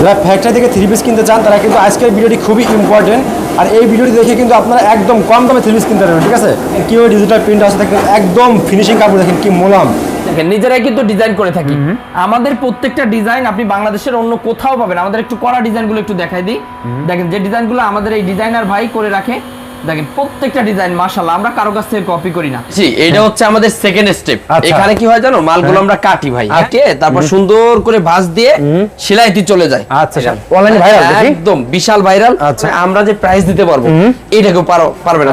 যারা ফ্যাক্টরি থেকে three piece কিনতে চান তারা কিন্তু আজকের ভিডিওটি খুবই ইম্পর্টেন্ট আর এই ভিডিওটি দেখে কিন্তু আপনারা একদম কম দামে থ্রি পিস কিনতে পারবেন ঠিক আছে? কেউ ডিজিটাল প্রিন্ট আছে দেখেন একদম ফিনিশিং কাপড় দেখেন কি মোলাম। দেখেন নিজেরাই কিন্তু ডিজাইন করে থাকি। আমাদের প্রত্যেকটা ডিজাইন আপনি বাংলাদেশের অন্য কোথাও পাবেন। আমাদের একটু করা ডিজাইনগুলো একটু দেখাই দিই। দেখেন যে ডিজাইনগুলো আমাদের এই ডিজাইনার ভাই করে রাখে দেখেন প্রত্যেকটা ডিজাইন মাশাআল্লাহ আমরা কারও কাছ থেকে কপি করি না। জি এটা হচ্ছে আমাদের সেকেন্ড স্টেপ আচ্ছা। এখানে কি হয় জানো? মালগুলো আমরা কাটি ভাই কাটিয়ে তারপর সুন্দর করে ভাঁজ দিয়ে সেলাইটি চলে যায়। আচ্ছা অনলাইনে ভাইরাল একদম বিশাল ভাইরাল আচ্ছা। আমরা যে প্রাইস দিতে পারব পারো পারবে না।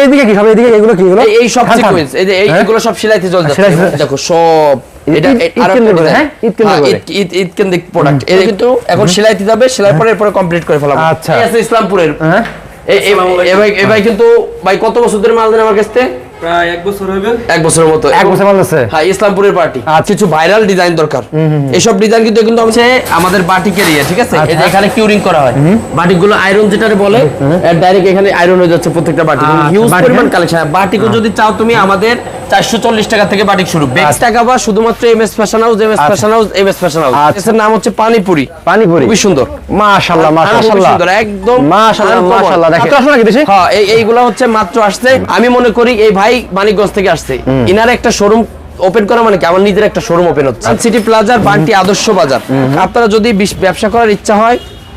এইদিকে কি সব এইদিকে এগুলো কি এগুলো? এই- সব। সিকোয়েন্স এই যে এই- হ্যাঁ? এগুলো সব সেলাইতে চলে যাচ্ছে দেখো সব। হ্যাঁ? হ্যাঁ, এখন দিতে সেলাই পরে এরপরে কমপ্লিট করে ফেলাবো। আচ্ছা। ইসলামপুরের। হ্যাঁ এই- এই- এই ভাই- কিন্তু ভাই কত বছর ধরে মাল দেন আমার কাছ? থেকে প্রায় এক বছর হবে। এক বছরের মতো। এক বছর মাল আছে? হ্যাঁ ইসলামপুরের পার্টি আচ্ছা। কিছু ভাইরাল ডিজাইন দরকার। এইসব ডিজাইন কিন্তু কিন্তু হচ্ছে আমাদের বাটিকের ইয়ে ঠিক আছে? এই যে আচ্ছা। এখানে কিউরিং করা হয়। বাটি গুলো আয়রন যেটা বলে ডাইরেক্ট এখানে আয়রন হয়ে যাচ্ছে প্রত্যেকটা বাটিক আচ্ছা, হিউজ বাটিক, পরিমাণ হ্যাঁ? কালেকশন বাটিকও যদি চাও তুমি আমাদের চারশো চল্লিশ টাকা থেকে বাটিক শুরু। বেক্স আচ্ছা। টাকা বা শুধুমাত্র এম এস ফ্যাশন হাউস আচ্ছা। Fashion house M S fashion house. এর নাম হচ্ছে পানিপুরি। পানিপুরি। খুবই সুন্দর। মাশাআল্লাহ মাশাআল্লাহ। সুন্দর, একদম মাশাআল্লাহ মাশাআল্লাহ দেখেন। আসলে নাকি দেশে? হ্যাঁ এই এইগুলা হচ্ছে মাত্র আসছে। আমি মনে করি এই ভাই মানিকগঞ্জ থেকে আসছে। ইনার একটা শোরুম ওপেন করা মানে কি? আমার নিজের একটা শোরুম ওপেন হচ্ছে। সিটি প্লাজার বান্টি আদর্শ বাজার। আপনারা যদি ব্যবসা করার ইচ্ছা হয়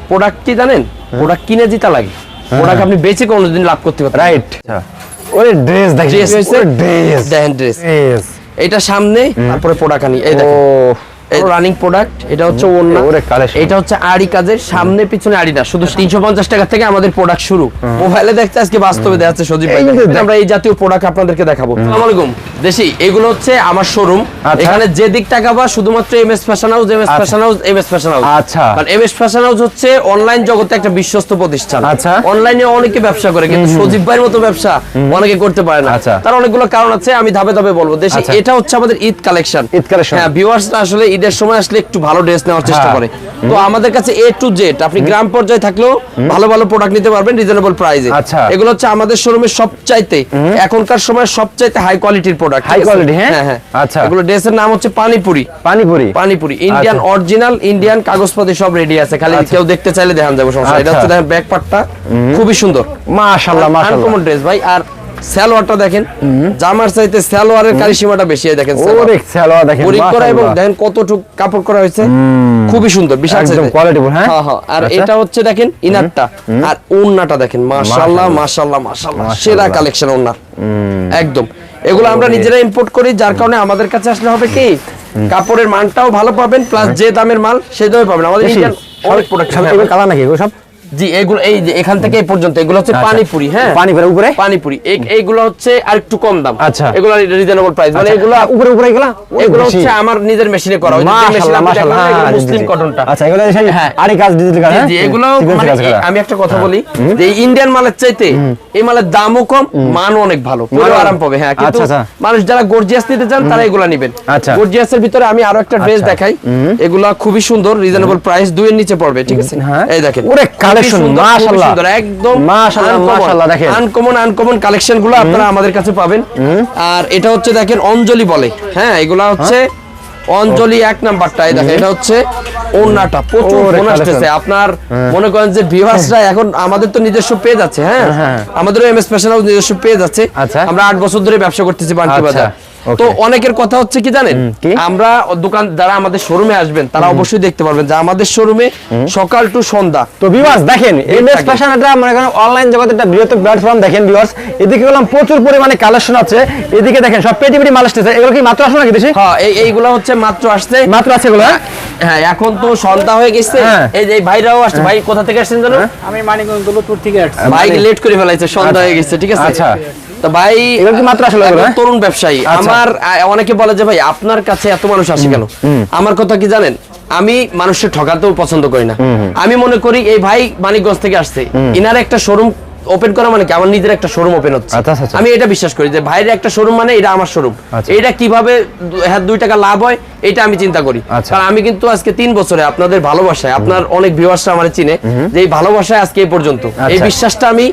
প্রোডাক্ট কি জানেন? প্রোডাক্ট কিনে জিতা লাগে। প্রোডাক্ট আপনি বেচে কোনোদিন লাভ করতে পারবেন রাইট ওরে ড্রেস দেখেন ড্রেস ড্রেস। দেখেন ড্রেস। এটা সামনে তারপরে প্রোডাক্ট এই দেখেন। রানিং প্রোডাক্ট এটা হচ্ছে ওন্না। এটা হচ্ছে আড়ি কাজের সামনে পিছনে আড়ি না শুধু তিনশো পঞ্চাশ টাকা থেকে আমাদের প্রোডাক্ট শুরু। মোবাইলে দেখতে আজকে বাস্তবে দেখাচ্ছে সজীব ভাই। আমরা এই জাতীয় প্রোডাক্ট আপনাদেরকে দেখাবো। আসসালামু আলাইকুম। দেশি এগুলো হচ্ছে আমার শোরুম আচ্ছা। এখানে যে দিক টাকা বা শুধুমাত্র M S fashion house M S. Fashion house M S fashion house আচ্ছা। কারণ এম এস ফ্যাশন হাউস হচ্ছে অনলাইন জগতে একটা বিশ্বস্ত প্রতিষ্ঠান আচ্ছা। অনলাইনে অনেকে ব্যবসা করে কিন্তু সজীব ভাইয়ের মতো ব্যবসা অনেকে করতে পারে না আচ্ছা। তার অনেকগুলো কারণ আছে আমি ধাপে ধাপে বলব দেশি আচ্ছা। এটা হচ্ছে আমাদের ঈদ কালেকশন ঈদ কালেকশন হ্যাঁ ভিউয়ার্সরা আসলে ঈদের সময় আসলে একটু ভালো ড্রেস নেওয়ার চেষ্টা হ্যাঁ। করে তো আমাদের কাছে এ টু জেড আপনি গ্রাম পর্যায়ে থাকলেও ভালো ভালো প্রোডাক্ট নিতে পারবেন রিজনেবল প্রাইসে আচ্ছা। এগুলো হচ্ছে আমাদের শোরুমের সবচাইতে এখনকার সময় সবচাইতে হাই কোয়ালিটির প্রোডাক্ট হ্যাঁ? হ্যাঁ হ্যাঁ। আচ্ছা। এগুলো ড্রেসের নাম হচ্ছে পানিপুরি। পানিপুরি? পানিপুরি ইন্ডিয়ান আচ্ছা। অরিজিনাল ইন্ডিয়ান কাগজপাতি সব রেডি আছে। খালি আচ্ছা। কেউ দেখতে চাইলে দেখান যাবে সমস্যা এটা। হচ্ছে দেখেন ব্যাক পার্টটা খুবই সুন্দর। মাশাআল্লাহ মাশাআল্লাহ আনকমন ড্রেস ভাই। আর সালোয়ারটা দেখেন জামার চাইতে সালোয়ারের কারিশমাটা বেশি দেখেন ওরে সালোয়ার দেখেন করা এবং দেখেন কতটুক কাপড় করা হয়েছে খুবই সুন্দর বিশাল একদম। হ্যাঁ? হ্যাঁ হ্যাঁ। আর। এটা হচ্ছে দেখেন ইনারটা। আর ওন্নাটা দেখেন মাশাআল্লাহ মাশাআল্লাহ মাশাআল্লাহ সেরা কালেকশন ওন্নার একদম। এগুলো আমরা নিজেরা ইম্পোর্ট করি যার কারণে আমাদের কাছে আসলে হবে কি? কাপড়ের মানটাও ভালো পাবেন প্লাস যে দামের মাল সে দামে পাবেন। আমাদের ইন্ডিয়ান অনেক প্রোডাক্ট কালার নাকি সব? জি এগুলো এই যে এখান থেকে এই পর্যন্ত এগুলো হচ্ছে আচ্ছা। পানিপুরি হ্যাঁ? পানিপুরি উপরে? পানিপুরি। এইগুলো হচ্ছে আর একটু কম দাম। আচ্ছা। এগুলো রিজনেবল প্রাইস মানে আচ্ছা, এগুলো উপরে উপরে এগুলা? এগুলো হচ্ছে আমার নিজের মেশিনে করা। মাশাআল্লাহ এগুলো হ্যাঁ, মুসলিম কটনটা আচ্ছা এগুলো হ্যাঁ। আরি কাজ ডিজিটাল কাজ জি, হ্যাঁ? এগুলো মানে আমি একটা কথা বলি। যে ইন্ডিয়ান মালের চাইতে এই মালের দামও কম মানও অনেক ভালো। পরে আরাম পাবে হ্যাঁ। কিন্তু আচ্ছা, আচ্ছা। মানুষ যারা গর্জিয়াস নিতে চান তারা এগুলা নেবেন। আচ্ছা। গর্জিয়াসের ভিতরে আমি আরও একটা ড্রেস। দেখাই। এগুলা খুবই সুন্দর রিজনেবল প্রাইস দুইয়ের নিচে পড়বে ঠিক আছে? হ্যাঁ। এই দেখেন। ওরে collection, মাশাআল্লাহ। একদম মাশাআল্লাহ, মাশাআল্লাহ, দেখেন। আনকমন আনকমন কালেকশন আপনারা আমাদের কাছে পাবেন। আর এটা হচ্ছে দেখেন অঞ্জলি বলে। হ্যাঁ এগুলা হচ্ছে অঞ্জলি এক নাম্বারটা দেখেন এটা হচ্ছে ওন্নাটা প্রচুর ফোন আসতেছে। আপনার মনে করেন যে ভিউয়ার্সরা এখন আমাদের তো নিজস্ব পেজ আছে হ্যাঁ? হ্যাঁ। আমাদেরও এমএস ফ্যাশন হাউস নিজস্ব পেজ আছে আচ্ছা। আমরা আট বছর ধরে ব্যবসা করতেছি বান্টি আচ্ছা, বাজার. তো অনেকের কথা হচ্ছে কি জানেন? আমরা দোকান যারা আমাদের শোরুমে আসবেন তারা অবশ্যই দেখতে পারবেন যে আমাদের শোরুমে সকাল টু সন্ধ্যা। তো ভিউয়ার্স দেখেন এমএস ফ্যাশন এটা মনে করেন অনলাইন জগতে একটা বৃহত্তর প্ল্যাটফর্ম দেখেন ভিউয়ার্স এদিকে গেলাম প্রচুর পরিমাণে কালেকশন আছে এদিকে দেখেন সব পেটি পেটি মাল আসতেছে। এগুলো কি মাত্র আসলো নাকি দেশে হ্যাঁ এই এইগুলো হচ্ছে মাত্র আসছে। মাত্র আছে এগুলো হ্যাঁ? হ্যাঁ এখন তো সন্ধ্যা হয়ে গেছে। হ্যাঁ। এই যে ভাইরাও আসছে ভাই কোথা থেকে আসছেন জানো? আমি মানিকগঞ্জ দৌলতপুর থেকে আসছি। ভাই লেট করে ফেলাইছে সন্ধ্যা হয়ে গেছে ঠিক আছে? আচ্ছা। তো ভাই এগুলো কি মাত্র আসলে হ্যাঁ? তরুণ ব্যবসায়ী। আচ্ছা। আমার অনেকে বলে যে ভাই আপনার কাছে এত মানুষ আসে কেন? আমার কথা কি জানেন? আমি মানুষের ঠকাতেও পছন্দ করি না। আমি মনে করি এই ভাই মানিকগঞ্জ থেকে আসছে। ইনার একটা শোরুম ওপেন করা মানে কি? আমার নিজের একটা শোরুম ওপেন হচ্ছে। আচ্ছা, আচ্ছা, আচ্ছা। আমি এটা বিশ্বাস করি যে ভাইয়ের একটা শোরুম মানে এটা আমার শোরুম। এটা কীভাবে হ্যাঁ দুই টাকা লাভ হয় এটা আমি চিন্তা করি। কারণ আমি কিন্তু আজকে তিন বছরে আপনাদের ভালোবাসায় আপনার অনেক ভিউয়ার্সরা আমার চিনে যে এই ভালোবাসায় আজকে এই পর্যন্ত। এই। বিশ্বাসটা আমি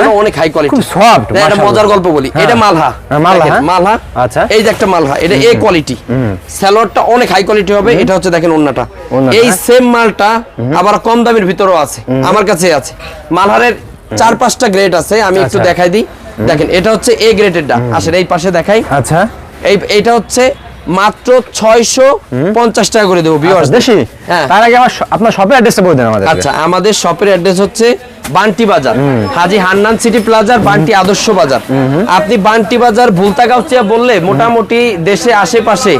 হ্যাঁ? অনেক হাই কোয়ালিটি একটা মজার গল্প বলি। হ্যাঁ। এটা মালহা। হ্যাঁ, মালহা, আচ্ছা। এই যে একটা মালহা এটা এ কোয়ালিটি স্যালোয়ারটা অনেক হাই কোয়ালিটি হবে এটা হচ্ছে দেখেন ওন্নাটা। ওড়নাটা, এই? সেম মালটা আবার কম দামের ভিতরেও আছে আমার কাছে আছে। মালহারের চার পাঁচটা গ্রেড আছে আমি একটু আচ্ছা। দেখাই দিই। দেখেন এটা হচ্ছে এ গ্রেডেরটা আসলে এই পাশে দেখাই। আচ্ছা। এই এটা হচ্ছে মাত্র ছয়শো পঞ্চাশ টাকা করে দেবো ভিউয়ার্স আচ্ছা, দেশি? হ্যাঁ। তার আগে আমার আপনার শপের অ্যাড্রেসটা বলে দেন আমাদের আচ্ছা আমাদের শপের অ্যাড্রেস হচ্ছে বান্টি বাজার। হাজি হান্নান সিটি প্লাজার বান্টি আদর্শ বাজার। আপনি বান্টি বাজার ভুলতাগাউচিয়া বললে মোটামুটি দেশে আশেপাশে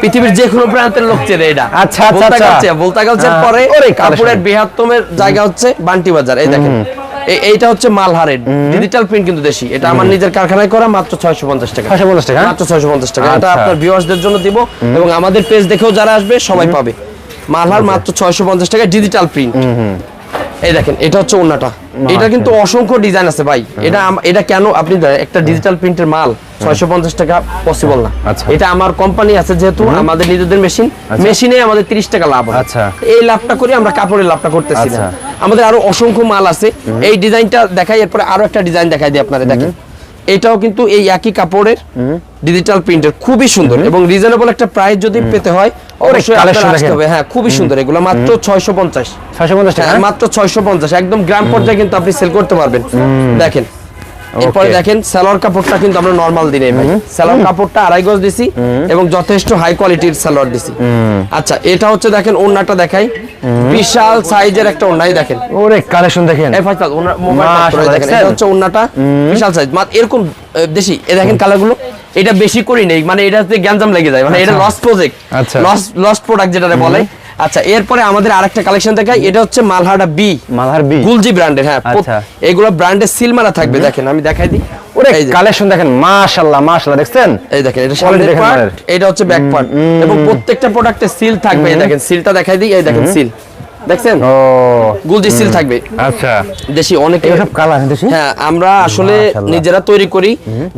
পৃথিবীর যে কোনো প্রান্তের লোক চেনে এটা। আচ্ছা, আচ্ছা, আচ্ছা। ভুলতাগাউচিয়ার হ্যাঁ, পরে কাপড়ের বৃহত্তমের জায়গা হচ্ছে বান্টি বাজার। এই দেখেন এইটা হচ্ছে মালহারের ডিজিটাল প্রিন্ট কিন্তু দেশি। এটা আমার নিজের কারখানায় করা মাত্র ছয়শো পঞ্চাশ টাকা। 650 টাকা? মাত্র ছয়শো পঞ্চাশ টাকা। এটা আচ্ছা। আপনার ভিউয়ার্সদের জন্য দিব এবং আমাদের পেজ দেখেও যারা আসবে সবাই পাবে। মালহার মাত্র ছয়শো পঞ্চাশ টাকা ডিজিটাল প্রিন্ট এই দেখেন এটা হচ্ছে ওন্নাটা এটা কিন্তু অসংখ্য ডিজাইন আছে ভাই। এটা এটা কেন আপনি একটা ডিজিটাল প্রিন্টের মাল ছয়শো পঞ্চাশ টাকা পসিবল না। আচ্ছা। এটা আমার কোম্পানি আছে যেহেতু আমাদের নিজেদের মেশিন মেশিনে আমাদের তিরিশ টাকা লাভ আচ্ছা। এই লাভটা করে আমরা কাপড়ের লাভটা করতেছি না। আচ্ছা। আমাদের আরও অসংখ্য মাল আছে। এই ডিজাইনটা দেখাই এরপরে আরও একটা ডিজাইন দেখাই দিই আপনারা দেখেন। এটাও কিন্তু এই একই কাপড়ের ডিজিটাল প্রিন্টের খুবই সুন্দর এবং রিজনেবল একটা প্রাইস যদি পেতে হয় অবশ্যই দেখেন। হ্যাঁ খুবই সুন্দর এগুলো মাত্র ছয়শো পঞ্চাশ। ছয়শো পঞ্চাশ টাকা? মাত্র ছয়শো পঞ্চাশ। একদম গ্রাম পর্যায়ে কিন্তু আপনি সেল করতে পারবেন। দেখেন। এরপরে দেখেন সালোয়ার কাপড়টা কিন্তু আমরা নর্মাল দিনে ভাই সালোয়ার কাপড়টা আড়াই গজ দিছি এবং যথেষ্ট হাই কোয়ালিটির সালোয়ার দিছি। আচ্ছা এটা হচ্ছে দেখেন ওন্নাটা দেখাই। বিশাল সাইজের একটা ওন্নাই দেখেন। ওরে কালেকশন দেখেন। এই মোবাইল দেখেন এটা হচ্ছে ওন্নাটা বিশাল সাইজ মাত্র এরকম দেশি এ দেখেন কালারগুলো এটা বেশি করি নেই মানে এটাতে গ্যাঞ্জাম লেগে যায় মানে এটা লস প্রজেক্ট আচ্ছা। লস লস প্রোডাক্ট যেটা বলে। আচ্ছা এরপরে আমাদের আরেকটা কালেকশন দেখাই এটা হচ্ছে মালহাটা বি মালহার বি গুলজি ব্র্যান্ডের হ্যাঁ আচ্ছা। এগুলো ব্র্যান্ডের সিল মারা থাকবে দেখেন আমি দেখাই দিই। ওরে কালেকশন দেখেন মাশাআল্লাহ মাশাআল্লাহ দেখছেন? এই দেখেন এটা সামনের দেখেন এটা হচ্ছে ব্যাক পার্ট এবং প্রত্যেকটা প্রোডাক্টে সিল থাকবে এই দেখেন সিলটা দেখাই দিই এই দেখেন সিল দেখছেন? ও। গুলজি সিল থাকবে। আচ্ছা। দেশি অনেকে সব কালার দেখি হ্যাঁ আমরা আসলে নিজেরা তৈরি করি।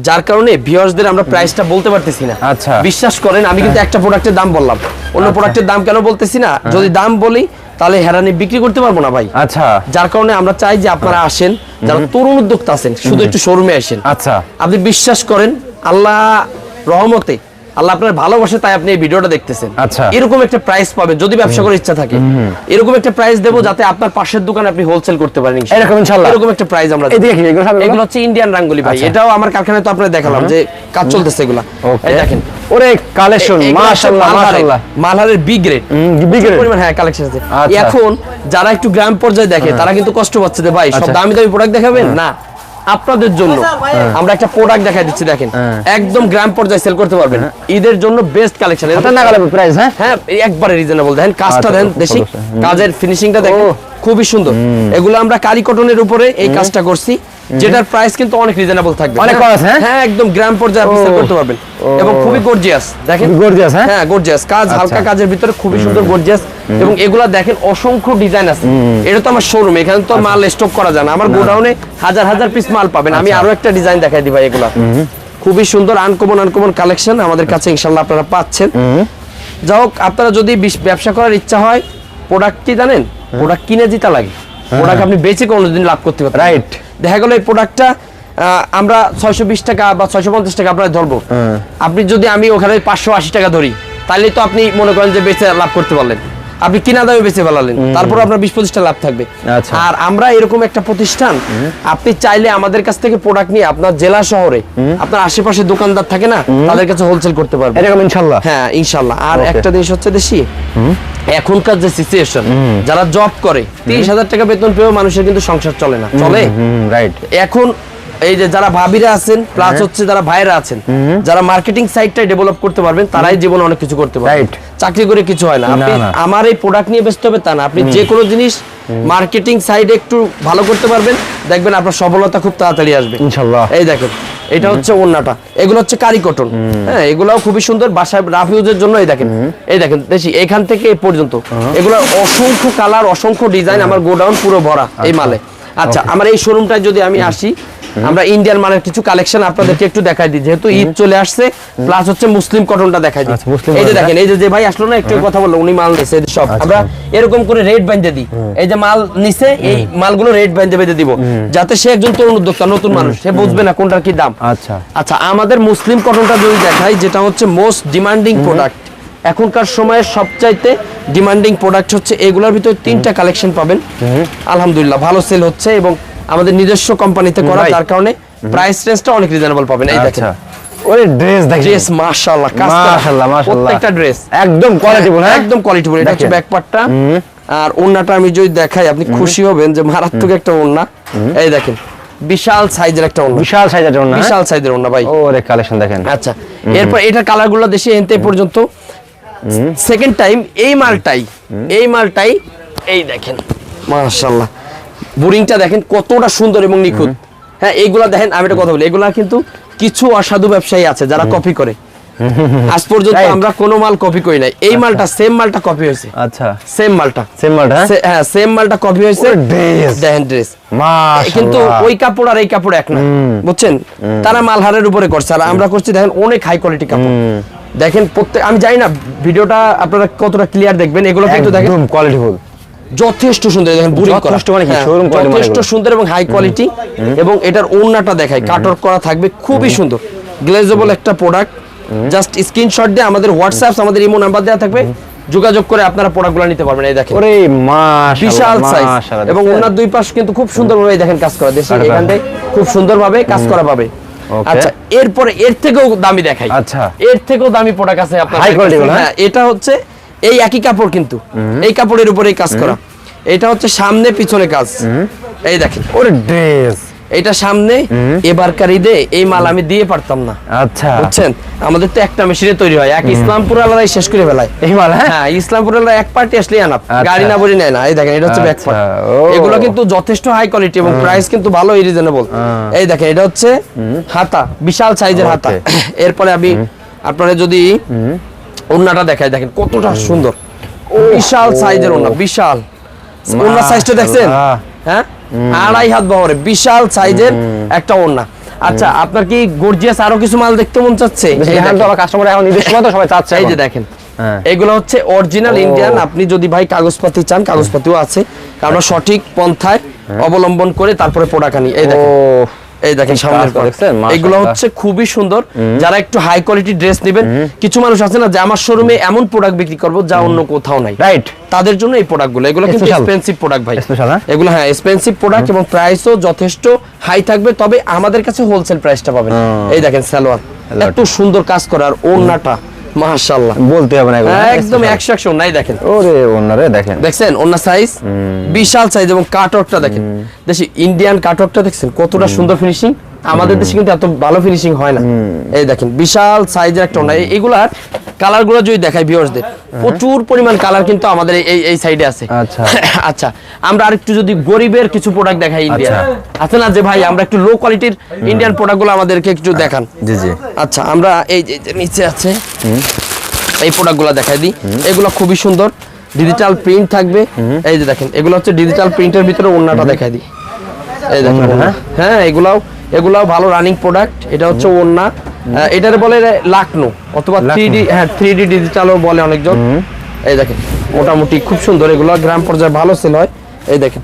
যার কারণে ভিউয়ার্সদের আমরা প্রাইসটা বলতে পারতেছি না। আচ্ছা। বিশ্বাস করেন আমি কিন্তু একটা প্রোডাক্টের দাম বললাম। অন্য প্রোডাক্টের দাম কেন বলতেছি না? যদি দাম বলি তাহলে হেরানি বিক্রি করতে পারব না ভাই। আচ্ছা। যার কারণে আমরা চাই যে আপনারা আসেন যারা তরুণ উদ্যোক্তা আছেন শুধু একটু শোরুমে আসেন। আচ্ছা। আপনি বিশ্বাস করেন আল্লাহ রহমতে আল্লাহ আপনার ভালোবাসে তাই আপনি এই ভিডিওটা দেখতেছেন আচ্ছা। এরকম একটা প্রাইস পাবেন যদি ব্যবসা করার ইচ্ছা থাকে এরকম একটা প্রাইস দেবো যাতে আপনার পাশের দোকানে আপনি হোলসেল করতে পারেন এরকম ইনশাআল্লাহ। এরকম একটা প্রাইস আমরা। এদিকে এগুলো সব এগুলো? এগুলো হচ্ছে ইন্ডিয়ান রাঙ্গুলি ভাই আচ্ছা। এটাও আমার কারখানায় তো আপনাদের দেখালাম যে কাজ চলতেছে এগুলা এই দেখেন ওরে কালেকশন মাশাআল্লাহ মাশাআল্লাহ মালহারের বি গ্রেড B grade? পরিমাণ হ্যাঁ কালেকশন আছে আচ্ছা। এখন যারা একটু গ্রাম পর্যায়ে দেখে তারা কিন্তু কষ্ট পাচ্ছে যে ভাই সব আচ্ছা। দামি দামি প্রোডাক্ট দেখাবেন না আপনাদের জন্য। আমরা একটা প্রোডাক্ট দেখাই দিচ্ছি দেখেন। হ্যাঁ। একদম গ্রাম পর্যায়ে সেল করতে পারবেন। ঈদের জন্য বেস্ট কালেকশন এটা না গেলে প্রাইস হ্যাঁ? হ্যাঁ এই একবারে রিজনেবল দেখেন কাজটা দেন দেখেন দেশি কাজের ফিনিশিংটা দেখেন। খুবই সুন্দর। এগুলো আমরা কারি কটনের উপরে এই কাজটা করছি। যেটার প্রাইস কিন্তু অনেক রিজনেবল থাকবে। অনেক হ্যাঁ? কম আছে, হ্যাঁ? হ্যাঁ একদম গ্রাম পর্যায়ে আপনি সেল করতে পারবেন। এবং খুবই গর্জিয়াস দেখেন? gorgeous, হ্যাঁ? হ্যাঁ গর্জিয়াস কাজ হালকা আচ্ছা। কাজের ভিতরে খুবই সুন্দর গর্জিয়াস এবং এগুলা দেখেন অসংখ্য ডিজাইন আছে। এটা তো আমার শোরুম এখানে তো মাল স্টক করা যায় না। আমার গোডাউনে হাজার হাজার পিস মাল পাবেন। আমি আচ্ছা। আরও একটা ডিজাইন দেখাই দিই ভাই এগুলা। খুবই সুন্দর আনকমন আনকমন কালেকশন আমাদের কাছে ইনশাল্লাহ আপনারা পাচ্ছেন। যাই হোক আপনারা যদি ব্যবসা করার ইচ্ছা হয় প্রোডাক্ট কি জানেন? প্রোডাক্ট কিনে দিতে লাগে। প্রোডাক্ট আপনি বেচে কোনোদিন লাভ করতে পারবেন না। দেখা গেল এই প্রোডাক্টটা আমরা ছয়শো বিশ টাকা বা ছয়শো পঞ্চাশ টাকা আপনার ধরবো। আপনি যদি আমি ওখানে পাঁচশো আশি টাকা ধরি তাহলে তো আপনি মনে করেন যে বেচে লাভ করতে পারলেন। আপনি কিনা দামে বেচে ফেলালেন। তারপর আপনার বিশ পঁচিশটা লাভ থাকবে। আচ্ছা। আর আমরা এরকম একটা প্রতিষ্ঠান আপনি চাইলে আমাদের কাছ থেকে প্রোডাক্ট নিয়ে আপনার জেলা শহরে আপনার আশেপাশে দোকানদার থাকে না তাদের কাছে হোলসেল করতে পারবেন। এরকম ইনশাআল্লাহ হ্যাঁ ইনশাল্লাহ। আর একটা জিনিস হচ্ছে দেশি। এখনকার যে সিচুয়েশন যারা জব করে তিরিশ হাজার টাকা বেতন পেয়েও মানুষের কিন্তু সংসার চলে না। চলে? রাইট এখন এই যে যারা ভাবিরা আছেন প্লাস হচ্ছে যারা ভাইরা আছেন যারা মার্কেটিং সাইডটাই ডেভেলপ করতে পারবেন তারাই জীবনে অনেক কিছু করতে পারবেন. চাকরি করে কিছু হয় না। আপনি আমার এই প্রোডাক্ট নিয়ে ব্যস্ত হবে তা না। আপনি যে কোনো জিনিস মার্কেটিং সাইড একটু ভালো করতে পারবেন দেখবেন আপনার সফলতা খুব তাড়াতাড়ি আসবে। ইনশাআল্লাহ এই দেখেন। এটা হচ্ছে ওন্নাটা এগুলো হচ্ছে কারি কটন। হ্যাঁ এগুলাও খুবই সুন্দর। বাসায় রাফিউজের জন্য এই দেখেন। এই দেখেন দেখি এখান থেকে এই পর্যন্ত। এগুলো অসংখ্য কালার অসংখ্য ডিজাইন আমার গোডাউন পুরো ভরা এই মালে। আচ্ছা আমার এই শোরুমটায় যদি আমি আসি আমরা ইন্ডিয়ান মালের কিছু কালেকশন আপনাদেরকে একটু দেখাই দিই। যেহেতু ঈদ চলে আসছে প্লাস হচ্ছে মুসলিম কটনটা দেখাই দিই। আচ্ছা, এই যে দেখেন এই যে যে ভাই আসলো না একটু কথা বলল উনি মাল নিছে সব। আমরা এরকম করে রেট বাইন্ধে দিই। এই যে মাল নিছে এই মালগুলো রেট বাইন্ধে বেঁধে দিব। যাতে সে একজন তরুণ উদ্যোক্তা নতুন মানুষ সে বুঝবে না কোনটার কি দাম। আচ্ছা। আচ্ছা আমাদের মুসলিম কটনটা যদি দেখাই যেটা হচ্ছে মোস্ট ডিমান্ডিং প্রোডাক্ট এখনকার সময়ে সবচাইতে ডিমান্ডিং প্রোডাক্ট হচ্ছে এগুলোর ভিতরে তিনটা কালেকশন পাবেন। আলহামদুলিল্লাহ ভালো সেল হচ্ছে এবং আমাদের নিজস্ব কোম্পানিতে করা। যার কারণে প্রাইস রেঞ্জটা অনেক রিজনেবল পাবেন। এই দেখেন। আচ্ছা। ওরে ড্রেস দেখেন। ড্রেস মাশাআল্লাহ মাশাআল্লাহ মাশাআল্লাহ। প্রত্যেকটা ড্রেস একদম কোয়ালিটিফুল হ্যাঁ? একদম কোয়ালিটিফুল এটা হচ্ছে ব্যাক পার্টটা আর ওন্নাটা আমি যদি দেখাই আপনি খুশি হবেন যে মারাত্মক একটা ওন্না। এই দেখেন বিশাল সাইজের একটা ওন্না। বিশাল সাইজের জন্য হ্যাঁ? বিশাল সাইজের ওন্না ভাই। ওরে কালেকশন দেখেন। আচ্ছা এরপর এটার কালারগুলো দেশে এনতে পর্যন্ত। সেকেন্ড টাইম এই মালটাই এই মালটাই এই দেখেন মাশাআল্লাহ। বোরিংটা দেখেন কতটা সুন্দর এবং নিখুঁত। হ্যাঁ এইগুলা দেখেন আমি একটা কথা বলি এগুলা কিন্তু কিছু অসাধু ব্যবসায়ী আছে যারা কপি করে। আজ পর্যন্ত আমরা কোনো মাল কপি করি নাই। এই মালটা সেম মালটা কপি হয়েছে। আচ্ছা। সেম মালটা। সেম মালটা হ্যাঁ? হ্যাঁ সেম মালটা কপি হয়েছে। দেখেন ড্রেস কিন্তু ওই কাপড় আর এই কাপড় এক না বুঝছেন? তারা মালহারের উপরে করছে। আর আমরা করছি দেখেন অনেক হাই কোয়ালিটি কাপড়। দেখেন প্রত্যেক আমি জানি না ভিডিওটা আপনারা কতটা ক্লিয়ার দেখবেন এগুলো কিন্তু দেখেন একদম কোয়ালিটিফুল যথেষ্ট সুন্দর দেখেন বুরিং করা। যথেষ্ট মানে কি? হ্যাঁ, মানে যথেষ্ট সুন্দর এবং হাই কোয়ালিটি এবং এটার ওড়নাটা দেখায় কাটর করা থাকবে খুবই সুন্দর। গ্লেজেবল একটা প্রোডাক্ট জাস্ট স্ক্রিনশট দিয়ে আমাদের হোয়াটসঅ্যাপ আমাদের ইমো নাম্বার দেওয়া থাকবে। যোগাযোগ করে আপনারা প্রোডাক্টগুলো নিতে পারবেন এই দেখেন। ওরে মাশাআল্লাহ বিশাল সাইজ এবং? ওনার দুই পাশ কিন্তু খুব সুন্দরভাবে দেখেন কাজ করা। দেশে। এখান থেকে খুব সুন্দরভাবে কাজ করা পাবে। আচ্ছা এরপরে এর থেকেও দামি দেখাই। আচ্ছা। এর থেকেও দামি প্রোডাক্ট আছে আপনারগুলো, হ্যাঁ? হ্যাঁ এটা হচ্ছে এই একই কাপড় কিন্তু। এই কাপড়ের উপরেই কাজ করা। এটা হচ্ছে সামনে পিছনে কাজ। এই দেখেন। ওরে ড্রেস। এটা সামনে এবারকার ঈদে এই মাল আমি দিয়ে পারতাম না। আচ্ছা। বুঝছেন? আমাদের তো একটা মেশিনে তৈরি হয়। এক ইসলামপুর আলাদাই শেষ করে ফেলায়। এই মাল হ্যাঁ? হ্যাঁ ইসলামপুর আলাদা এক পার্টি আসলেই আনাপ। আচ্ছা। গাড়ি না বলি নেয় না। এই দেখেন এটা হচ্ছে ব্যাক আচ্ছা, পার্ট এগুলো কিন্তু যথেষ্ট হাই কোয়ালিটি এবং প্রাইস কিন্তু ভালো রিজনেবল এই দেখেন এটা হচ্ছে হাতা বিশাল সাইজের হাতা। এরপরে আমি আপনারা যদি ওন্নাটা দেখাই দেখেন কতটা সুন্দর। বিশাল সাইজের ওন্না বিশাল। ওন্না সাইজটা দেখছেন? হ্যাঁ? আড়াই হাত বহরে বিশাল সাইজের একটা ওন্না আচ্ছা আপনার কি গর্জিয়াস আরও কিছু মাল দেখতে মন চাচ্ছে? এখানে দেখেন। কাস্টমার এখন নিজস্ব তো সবাই চাচ্ছে এই যে দেখেন। হ্যাঁ। এগুলো হচ্ছে অরিজিনাল ইন্ডিয়ান আপনি যদি ভাই কাগজপাতি চান কাগজপাতিও আছে। আমরা সঠিক পন্থায় অবলম্বন করে তারপরে প্রোডাক্ট আনি। এই দেখেন। এই দেখেন সামনের। এগুলো হচ্ছে খুবই সুন্দর। যারা একটু হাই কোয়ালিটি ড্রেস নেবেন কিছু মানুষ আছে না যে আমার শোরুমে এমন প্রোডাক্ট বিক্রি করব যা অন্য কোথাও নাই। রাইট তাদের জন্য এই প্রোডাক্টগুলো এগুলো কিন্তু এক্সপেন্সিভ প্রোডাক্ট ভাই। হ্যাঁ? এগুলো হ্যাঁ এক্সপেন্সিভ প্রোডাক্ট এবং প্রাইসও যথেষ্ট হাই থাকবে। তবে আমাদের কাছে হোলসেল প্রাইসটা পাবেন। এই দেখেন সালোয়ার। এত সুন্দর কাজ করার আর ওড়নাটা। মাশাআল্লাহ। বলতে হবে না হ্যাঁ? একদম একশো একশো নাই দেখেন। ওরে ওনারে দেখেন। দেখেন ওনার সাইজ বিশাল সাইজ এবং কাটওয়ার্কটা দেখেন। দেশি ইন্ডিয়ান কাটওয়ার্কটা দেখছেন? কতটা সুন্দর ফিনিশিং আমাদের দেশে কিন্তু এত ভালো ফিনিশিং হয় না। এই দেখেন বিশাল সাইজের একটা ওনা এগুলার কালারগুলো যদি দেখাই ভিউয়ার্সদের প্রচুর পরিমাণ কালার কিন্তু আমাদের এই এই সাইডে আছে। আচ্ছা। আচ্ছা আমরা আরেকটু যদি গরিবের কিছু প্রোডাক্ট দেখাই ইন্ডিয়া আছে না যে ভাই আমরা একটু লো কোয়ালিটির ইন্ডিয়ান প্রোডাক্টগুলো আমাদেরকে একটু দেখান। জি জি। আচ্ছা আমরা এই যে নিচে আছে এই প্রোডাক্টগুলো দেখাই দিই। এগুলো খুবই সুন্দর। ডিজিটাল প্রিন্ট থাকবে। এই যে দেখেন এগুলো হচ্ছে ডিজিটাল প্রিন্টের ভিতরে ওড়নাটা দেখাই দিই। এই দেখেন হ্যাঁ এগুলাও এগুলাও ভালো রানিং প্রোডাক্ট এটা হচ্ছে আহ, এটারে বলে লাকনো অথবা থ্রি ডি হ্যাঁ থ্রি ডি ডিজিটালও বলে অনেকজন। এই দেখেন মোটামুটি খুব সুন্দর। এগুলো গ্রাম পর্যায়ে ভালো সেল হয়। এই দেখেন।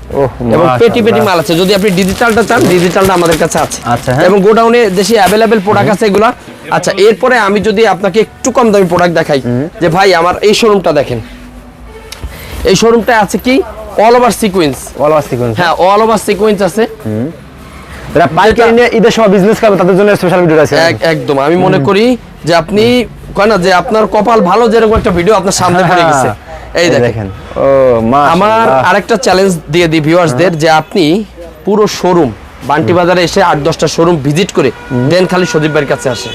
এবং পেটি পেটি। মাল আছে। যদি আপনি ডিজিটালটা চান ডিজিটালটা আমাদের কাছে আছে। আচ্ছা, হ্যাঁ। এবং গোডাউনে দেশে অ্যাভেলেবেল প্রোডাক্ট আছে এগুলা। আচ্ছা এরপরে আমি যদি আপনাকে একটু কম দামি প্রোডাক্ট দেখাই যে ভাই আমার এই শোরুমটা দেখেন। এই শোরুমটা আছে কি? All over sequence all over sequence হ্যাঁ অল ওভার সিকোয়েন্স আছে। যারা পাইকারি নিয়ে ঈদের সময় বিজনেস করবে তাদের জন্য স্পেশাল ভিডিও আছে একদম। আমি মনে করি যে আপনি কয় না যে আপনার কপাল ভালো যেরকম একটা ভিডিও আপনার সামনে পড়ে গেছে। এই দেখেন। ও মা আমার আরেকটা চ্যালেঞ্জ দিয়ে দিই ভিউয়ার্সদের যে আপনি পুরো শোরুম বান্টি বাজারে এসে আট দশটা শোরুম ভিজিট করে দেন খালি সজীব ভাইয়ের কাছে আসে।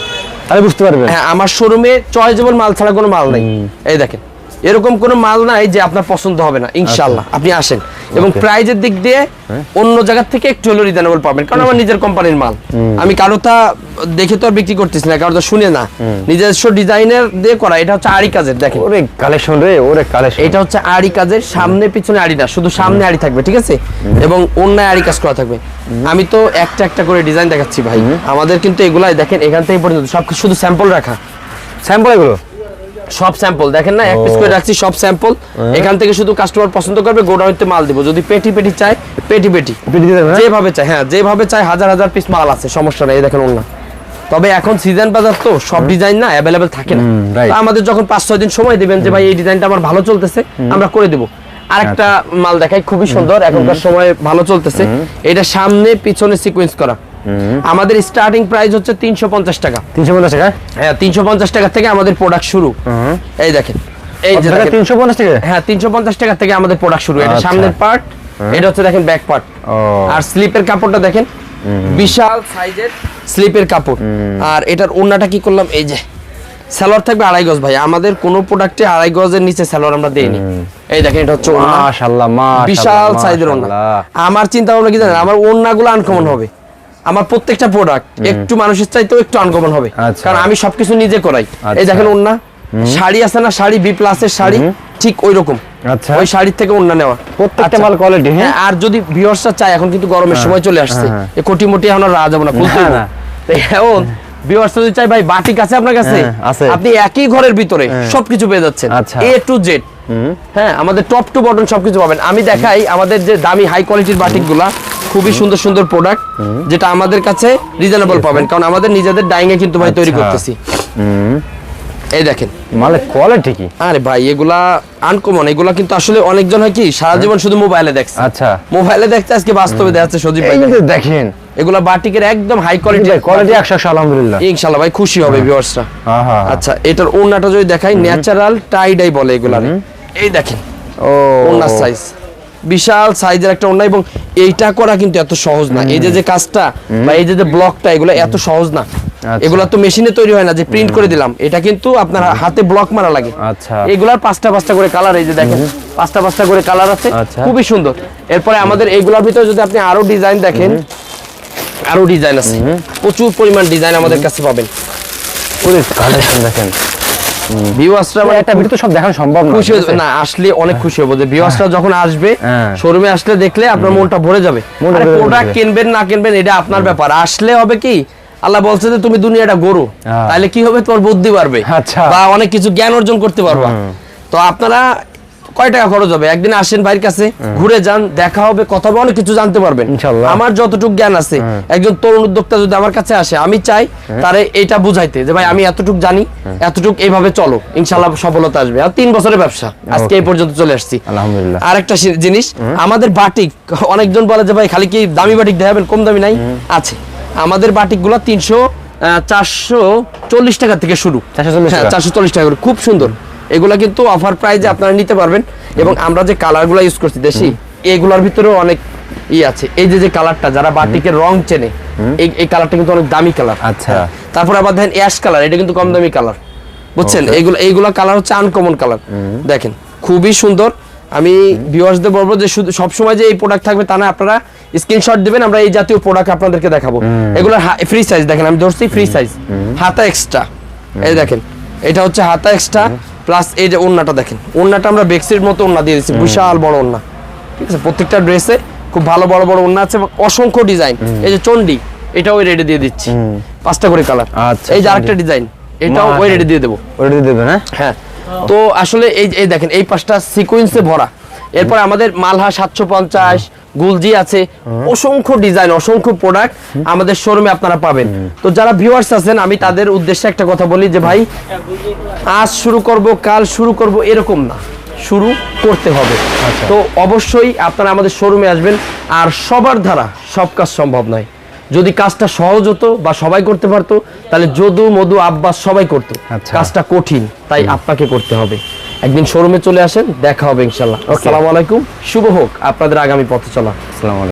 আমি বুঝতে পারবেন। হ্যাঁ আমার শোরুমে চয়েজেবল মাল ছাড়া কোনো মাল নেই। এই দেখেন। এরকম কোনো মাল নাই যে আপনার পছন্দ হবে না ইনশাল্লাহ আপনি আসেন। এবং. প্রাইজের দিক দিয়ে অন্য জায়গা থেকে একটু হলেও রিজনেবল পাবেন। কারণ আমার নিজের কোম্পানির মাল। আমি কারও তা দেখে তো আর বিক্রি করতেছি না কারও তো শুনে না। নিজস্ব ডিজাইনের দিয়ে করা এটা হচ্ছে আড়ি কাজের দেখেন। ওরে কালেকশন রে ওরে কালেকশন এটা হচ্ছে আড়ি কাজের সামনে পিছনে আড়ি না শুধু সামনে আড়ি থাকবে ঠিক আছে? এবং অন্যায় আড়ি কাজ করা থাকবে। আমি তো একটা একটা করে ডিজাইন দেখাচ্ছি ভাই। আমাদের কিন্তু এগুলাই দেখেন এখান থেকে পর্যন্ত সব শুধু স্যাম্পল রাখা। স্যাম্পল এগুলো? সব স্যাম্পল দেখেন না? এক পিস করে রাখছি সব স্যাম্পল এখান থেকে শুধু কাস্টমার পছন্দ করবে গোডাউনতে মাল দিব। যদি পেটি পেটি চায় পেটি পেটি। পেটি দিয়ে দেবেন, হ্যাঁ? যেভাবে চায় হ্যাঁ যেভাবে হাজার হাজার পিস মাল আছে সমস্যা নেই দেখেন অন্য তবে এখন সিজন বাজার তো সব ডিজাইন না অ্যাভেলেবেল থাকে না। আমাদের যখন পাঁচ ছয় দিন সময় দিবেন যে ভাই এই ডিজাইনটা আমার ভালো চলতেছে আমরা করে দেবো। আরেকটা আচ্ছা। মাল দেখাই খুবই সুন্দর এখনকার সময় ভালো চলতেছে। এটা সামনে পিছনে সিকোয়েন্স করা। আমাদের স্টার্টিং প্রাইস হচ্ছে তিনশো পঞ্চাশ টাকা। তিনশো পঞ্চাশ টাকা? হ্যাঁ তিনশো পঞ্চাশ টাকা থেকে আমাদের প্রোডাক্ট শুরু। এই দেখেন এই যে। তিনশো পঞ্চাশ টাকা হ্যাঁ তিনশো পঞ্চাশ টাকা থেকে আমাদের প্রোডাক্ট শুরু। এটা আচ্ছা। সামনের পার্ট এটা হচ্ছে দেখেন ব্যাক পার্ট আর স্লিপের কাপড়টা দেখেন বিশাল সাইজের স্লিপের কাপড়। আর এটার ওন্নাটা কি করলাম? এই যে স্যালোয়ার থাকবে আড়াই গজ ভাই। আমাদের কোনো প্রোডাক্টে আড়াই গজের নিচে স্যালোয়ার আমরা দেইনি। এই দেখেন এটা হচ্ছে মাশাআল্লাহ বিশাল সাইজের ওন্না আমার চিন্তা ভাবনা কি জানেন? আমার ওন্নাগুলো আনকমন হবে। আমার প্রত্যেকটা প্রোডাক্ট একটু মানুষের চাইতেও একটু আনকমন হবে। আচ্ছা। কারণ আমি সবকিছু নিজে করাই। এই আচ্ছা। দেখেন ওন্না শাড়ি আছে না শাড়ি বি প্লাসের শাড়ি ঠিক ওই রকম আচ্ছা। ওই শাড়ির থেকে ওন্না নেওয়া। প্রত্যেকটা আচ্ছা। মাল কোয়ালিটি হ্যাঁ? হ্যাঁ আর যদি ভিউয়ার্সরা চায় এখন কিন্তু গরমের সময় চলে আসছে। হ্যাঁ, এই কোটি মোটি এখন রাজা যাব না খুলতে না। এখন ভিউয়ার্স যদি চাই ভাই বাটিক আছে আপনার কাছে? হ্যাঁ, আছে। আপনি একই ঘরের ভিতরে সবকিছু পেয়ে যাচ্ছেন। এ টু জেড হ্যাঁ আমাদের টপ টু বটন সবকিছু পাবেন। আমি দেখাই আমাদের যে দামি হাই কোয়ালিটির বাটিকগুলা। খুবই সুন্দর সুন্দর প্রোডাক্ট যেটা আমাদের কাছে রিজনেবল পাবেন। কারণ আমাদের নিজেদের ডাইং এ কিন্তু ভাই তৈরি আচ্ছা। করতেছি। এই দেখেন। মালের কোয়ালিটি কি? আরে ভাই এগুলা আনকমন এগুলা কিন্তু আসলে অনেকজন হয় কি সারা জীবন শুধু মোবাইলে দেখছে। আচ্ছা। মোবাইলে আজকে বাস্তবে দেখাচ্ছে সজীব ভাই দেখেন। এগুলা বাটিকের একদম হাই কোয়ালিটি কোয়ালিটি একশো একশো আলহামদুলিল্লাহ। ইনশাআল্লাহ ভাই খুশি হবে ভিউয়ার্সরা হ্যাঁ হ্যাঁ আচ্ছা এটার ওন্নাটা যদি দেখাই ন্যাচারাল টাই ডাই বলে এগুলা এই দেখেন। ও। ওন্নার সাইজ বিশাল সাইজের একটা ওন্না এবং এইটা করা কিন্তু এত সহজ না। এই যে যে কাজটা বা এই যে যে ব্লকটা এগুলো এত সহজ না। আচ্ছা। এগুলা তো মেশিনে তৈরি হয় না যে প্রিন্ট করে দিলাম। এটা কিন্তু আপনার হাতে ব্লক মারা লাগে। আচ্ছা। এগুলার পাঁচটা পাঁচটা করে কালার এই যে দেখেন পাঁচটা পাঁচটা করে কালার আছে। আচ্ছা। খুবই সুন্দর। এরপরে আমাদের এইগুলোর ভিতরে যদি আপনি আরও ডিজাইন দেখেন আরও ডিজাইন আছে। প্রচুর পরিমাণ ডিজাইন আমাদের কাছে পাবেন। দেখেন। ভিউয়ার্সরা মানে একটা ভিডিও তো সব দেখানো সম্ভব না খুশি হয়ে- না আসলে অনেক খুশি হব যে ভিউয়ার্সরা যখন আসবে হ্যাঁ। শোরুমে আসলে দেখলে আপনার মনটা ভরে যাবে। প্রোডাক্ট কিনবেন না কিনবেন এটা আপনার ব্যাপার। আসলে হবে কি আল্লাহ বলছে যে তুমি দুনিয়াটা গরু হ্যাঁ। তাহলে কি হবে? তোমার বুদ্ধি বাড়বে। আচ্ছা। বা অনেক কিছু জ্ঞান অর্জন করতে পারবা। তো আপনারা কয় টাকা খরচ হবে? একদিন আসেন ভাইয়ের কাছে ঘুরে যান দেখা হবে কথা হবে অনেক কিছু জানতে পারবেন। ইনশাআল্লাহ। আমার যতটুকু জ্ঞান আছে একজন তরুণ উদ্যোক্তা যদি আমার কাছে আসে আমি চাই তারে এটা বুঝাইতে যে ভাই আমি এতটুকু জানি এতটুকু এইভাবে চলো ইনশাল্লাহ সফলতা আসবে। আর তিন বছরের ব্যবসা আজকে এই পর্যন্ত চলে আসছি। আলহামদুলিল্লাহ। আরেকটা সি- জিনিস আমাদের বাটিক অনেকজন বলে যে ভাই খালি কি দামি বাটিক দেখাবেন? কম দামি নাই? আছে। আমাদের বাটিকগুলো তিনশো চারশো চল্লিশ টাকা থেকে শুরু। চারশো চল্লিশ টাকা। খুব সুন্দর। এগুলা কিন্তু অফার প্রাইজে আপনারা নিতে পারবেন। এবং আমরা যে কালারগুলা ইউজ করছি দেশি এগুলার ভিতরেও অনেক ই আছে। এই যে যে কালারটা যারা বাটিকের রং চেনে এই এই কালারটা কিন্তু অনেক দামি কালার আচ্ছা। তারপর আবার দেখেন অ্যাশ কালার এটা কিন্তু কম দামি কালার বুঝছেন? এইগুলো এইগুলা কালার হচ্ছে আনকমন কালার দেখেন খুবই সুন্দর। আমি ভিউয়ার্সদের বলব যে শুধু সবসময় যে এই প্রোডাক্ট থাকবে তা না আপনারা স্ক্রিনশট দিবেন আমরা এই জাতীয় প্রোডাক্ট আপনাদেরকে দেখাবো। এগুলোর ফ্রি সাইজ দেখেন আমি ধরছি ফ্রি সাইজ হাতা এক্সট্রা এই দেখেন এটা হচ্ছে হাতা এক্সট্রা প্লাস এই যে ওড়নাটা দেখেন ওড়নাটা আমরা বেক্সির মতো ওড়না দিয়ে দিচ্ছি বিশাল বড় ওড়না ঠিক আছে? প্রত্যেকটা ড্রেসে খুব ভালো বড় বড় ওড়না আছে এবং অসংখ্য ডিজাইন এই যে চন্ডি এটাও ওই রেডি দিয়ে দিচ্ছি। পাঁচটা করে কালার আচ্ছা, এই যে আরেকটা ডিজাইন এটাও ওই। রেডি দিয়ে দেবো। রেডি দিয়ে দেবেন হ্যাঁ? হ্যাঁ তো আসলে এই এই দেখেন এই পাঁচটা সিকোয়েন্সে ভরা। এরপর আমাদের মালহা সাতশো পঞ্চাশ গুলজি আছে অসংখ্য ডিজাইন অসংখ্য প্রোডাক্ট আমাদের শোরুমে আপনারা পাবেন। তো যারা ভিউয়ার্স আছেন আমি তাদের উদ্দেশ্যে একটা কথা বলি যে ভাই আজ শুরু করব কাল শুরু করব এরকম না। শুরু করতে হবে। তো অবশ্যই আপনারা আমাদের শোরুমে আসবেন আর সবার দ্বারা সব কাজ সম্ভব নয়। যদি কাজটা সহজ হতো বা সবাই করতে পারতো তাহলে যদু মধু আব্বাস সবাই করতো। আচ্ছা। কাজটা কঠিন তাই আপনাকে করতে হবে। একদিন শোরুমে চলে আসেন দেখা হবে ইনশাল্লাহ। আসসালামু আলাইকুম। শুভ হোক আপনাদের আগামী পথে চলা। আসসালামু